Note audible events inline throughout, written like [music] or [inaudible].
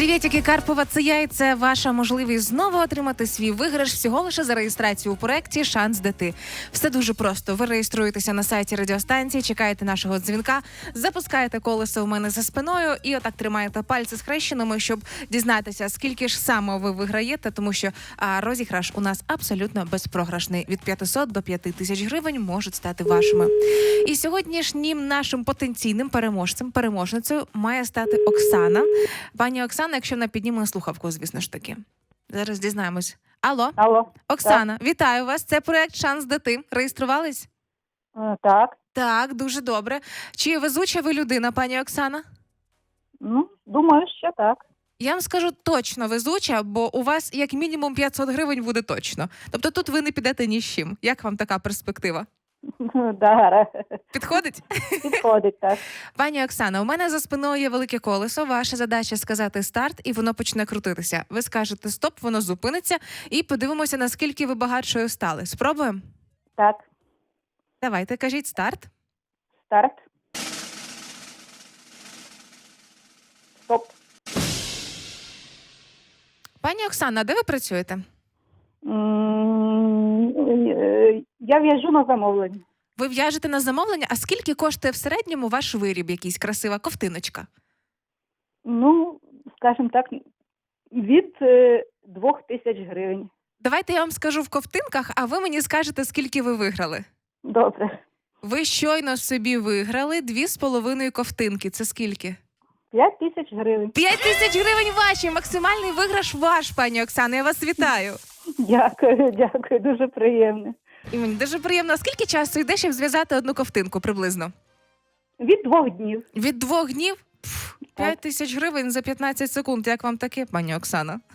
Привітики, Карпова, це я і це ваша можливість знову отримати свій виграш всього лише за реєстрацію у проєкті Шанс Дети. Все дуже просто. Ви реєструєтеся на сайті радіостанції, чекаєте нашого дзвінка, запускаєте колесо у мене за спиною і отак тримаєте пальці схрещеними, щоб дізнатися, скільки ж саме ви виграєте, тому що а, розіграш у нас абсолютно безпрограшний. Від 500 до 5 тисяч гривень можуть стати вашими. І сьогоднішнім нашим потенційним переможцем, переможницею має стати Оксана. Пані Оксана, якщо вона підніме слухавку, звісно ж таки. Зараз дізнаємось. Алло, Алло, Оксана, вітаю вас. Це проект Шанс Дити. Реєструвались? Е, так. Так, дуже добре. Чи везуча ви людина, пані Оксана? Ну, думаю, що так. Я вам скажу точно везуча, бо у вас як мінімум 500 гривень буде точно. Тобто тут ви не підете ні з чим. Як вам така перспектива? [laughs] Да, Підходить? підходить так. Пані Оксана, у мене за спиною є велике колесо. Ваша задача сказати старт, і воно почне крутитися. Ви скажете стоп, воно зупиниться, і подивимося, наскільки ви багатшою стали. Спробуємо? Так, Давайте, кажіть старт. старт. Стоп. Пані Оксана, де ви працюєте? Я в'яжу на замовлення. Ви в'яжете на замовлення, а скільки коштує в середньому ваш виріб, якийсь красива ковтиночка? Ну, скажімо так, від е, двох тисяч гривень. Давайте я вам скажу в ковтинках, а ви мені скажете, скільки ви виграли. Добре. Ви щойно собі виграли дві з половиною ковтинки. Це скільки? П'ять тисяч гривень. П'ять тисяч гривень ваші. Максимальний виграш ваш, пані Оксана. Я вас вітаю. Дякую, дякую, дуже приємно. І мені дуже приємно. Скільки часу йде, щоб зв'язати одну ковтинку приблизно? Від двох днів. Від двох днів? Пф, П'ять тисяч гривень за 15 секунд. Як вам таке, пані Оксана? [laughs]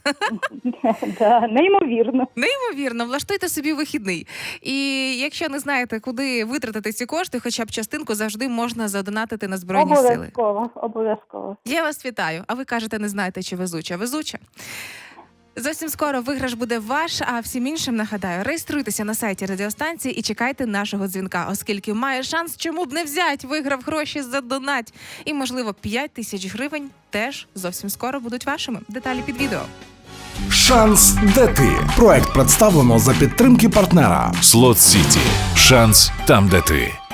Да, неймовірно. Неймовірно, влаштуйте собі вихідний. І якщо не знаєте, куди витратити ці кошти, хоча б частинку завжди можна задонатити на збройні сили. Обов'язково, обов'язково. Я вас вітаю. А ви кажете, не знаєте, чи везуча? Везуча. Зовсім скоро виграш буде ваш, а всім іншим нагадаю, реєструйтеся на сайті радіостанції і чекайте нашого дзвінка, оскільки має шанс, чому б не взять, виграв гроші за донать. І, можливо, 5 тисяч гривень теж зовсім скоро будуть вашими. Деталі під відео. Шанс де ти. Проект представлено за підтримки партнера. Слот Сіті. Шанс там, де ти.